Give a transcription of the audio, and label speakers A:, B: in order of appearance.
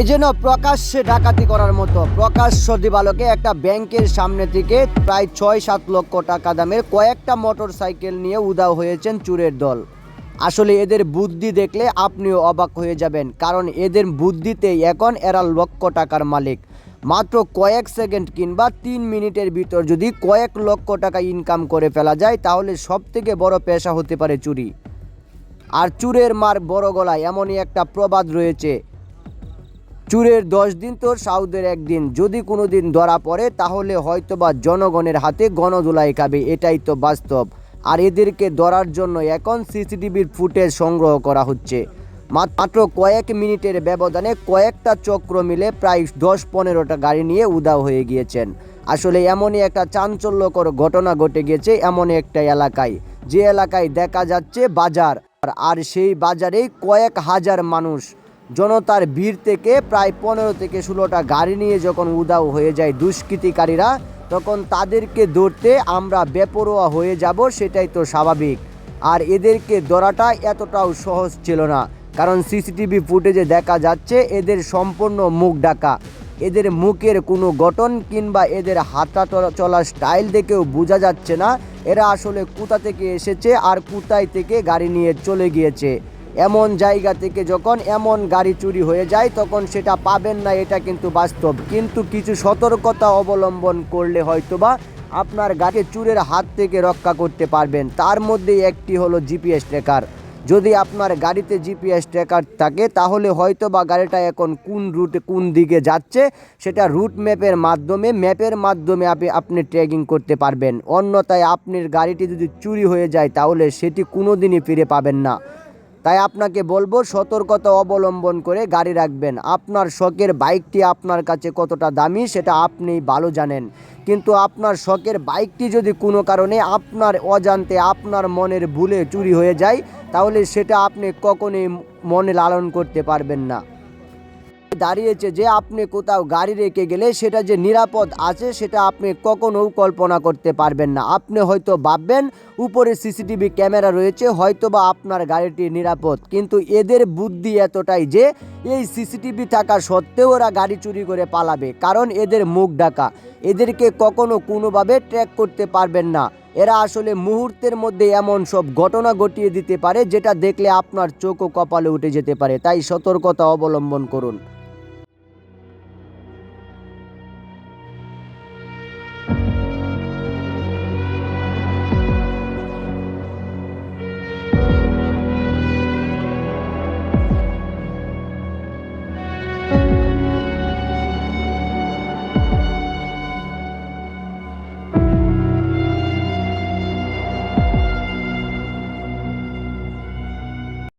A: এ যেন প্রকাশ্যে ডাকাতি করার মতো প্রকাশ্য দিবালোকে একটা ব্যাংকের সামনে থেকে প্রায় ছয় সাত লক্ষ টাকা দামের কয়েকটা মোটর সাইকেল নিয়ে উদাও হয়েছেন চুরের দল। আসলে এদের বুদ্ধি দেখলে আপনিও অবাক হয়ে যাবেন, কারণ এদের বুদ্ধিতেই এখন এরা লক্ষ টাকার মালিক। মাত্র কয়েক সেকেন্ড কিংবা তিন মিনিটের ভিতর যদি কয়েক লক্ষ টাকা ইনকাম করে ফেলা যায়, তাহলে সব থেকে বড় পেশা হতে পারে চুরি। আর চুরের মার বড় গলায় এমনই একটা প্রবাদ রয়েছে চুরের দশ দিন তোর, সাউদের একদিন। যদি কোনো দিন ধরা পড়ে, তাহলে হয়তোবা জনগণের হাতে গণদোলাই খাবে, এটাই তো বাস্তব। আর এদেরকে ধরার জন্য এখন সিসিটিভির ফুটেজ সংগ্রহ করা হচ্ছে। মাত্র কয়েক মিনিটের ব্যবধানে কয়েকটা চক্র মিলে প্রায় দশ পনেরোটা গাড়ি নিয়ে উদাও হয়ে গিয়েছেন। আসলে এমনই একটা চাঞ্চল্যকর ঘটনা ঘটে গিয়েছে এমন একটা এলাকায়। যে এলাকায় দেখা যাচ্ছে বাজার, আর সেই বাজারেই কয়েক হাজার মানুষ। জনতার ভিড় থেকে প্রায় পনেরো থেকে ষোলোটা গাড়ি নিয়ে যখন উদাও হয়ে যায় দুষ্কৃতিকারীরা, তখন তাদেরকে ধরতে আমরা বেপরোয়া হয়ে যাব সেটাই তো স্বাভাবিক। আর এদেরকে ধরাটা এতটাও সহজ ছিল না, কারণ সিসিটিভি ফুটেজে দেখা যাচ্ছে এদের সম্পূর্ণ মুখ ডাকা এদের মুখের কোনো গঠন কিংবা এদের হাতা চলা- চলার স্টাইল দেখেও বোঝা যাচ্ছে না, এরা আসলে কোথা থেকে এসেছে আর কোথায় থেকে গাড়ি নিয়ে চলে গিয়েছে। এমন জায়গা থেকে যখন এমন গাড়ি চুরি হয়ে যায়, তখন সেটা পাবেন না, এটা কিন্তু বাস্তব। কিন্তু কিছু সতর্কতা অবলম্বন করলে হয়তোবা আপনার গাড়ি চুরের হাত থেকে রক্ষা করতে পারবেন। তার মধ্যে একটি হলো জিপিএস ট্রেকার যদি আপনার গাড়িতে জিপিএস ট্র্যাকার থাকে, তাহলে হয়তো বা গাড়িটা এখন কোন রুটে কোন দিকে যাচ্ছে, সেটা রুট ম্যাপের মাধ্যমে ম্যাপের মাধ্যমে আপনি আপনি ট্র্যাকিং করতে পারবেন। অন্যথায় আপনার গাড়িটি যদি চুরি হয়ে যায়, তাহলে সেটি কোনো দিনই ফিরে পাবেন না। তাই আপনাকে বলব, সতর্কতা অবলম্বন করে গাড়ি রাখবেন। আপনার শখের বাইকটি আপনার কাছে কতটা দামি সেটা আপনি ভালো জানেন। কিন্তু আপনার শখের বাইকটি যদি কোনো কারণে আপনার অজান্তে আপনার মনের ভুলে চুরি হয়ে যায়, তাহলে সেটা আপনি কখনোই মনে লালন করতে পারবেন না। দাঁড়িয়েছে যে আপনি কোথাও গাড়ি রেখে গেলে সেটা যে নিরাপদ আছে সেটা আপনি কখনোও কল্পনা করতে পারবেন না। আপনি হয়তো ভাববেন, উপরে সিসিটিভি ক্যামেরা রয়েছে হয়তো বা আপনার গাড়িটি নিরাপদ। কিন্তু এদের বুদ্ধি এতটাই যে এই সিসিটিভি থাকা সত্ত্বেও ওরা গাড়ি চুরি করে পালাবে, কারণ এদের মুখ ডাকা এদেরকে কখনো কোনোভাবে ট্র্যাক করতে পারবেন না। এরা আসলে মুহূর্তের মধ্যে এমন সব ঘটনা ঘটিয়ে দিতে পারে, যেটা দেখলে আপনার চোখ ও কপালে উঠে যেতে পারে। তাই সতর্কতা অবলম্বন করুন।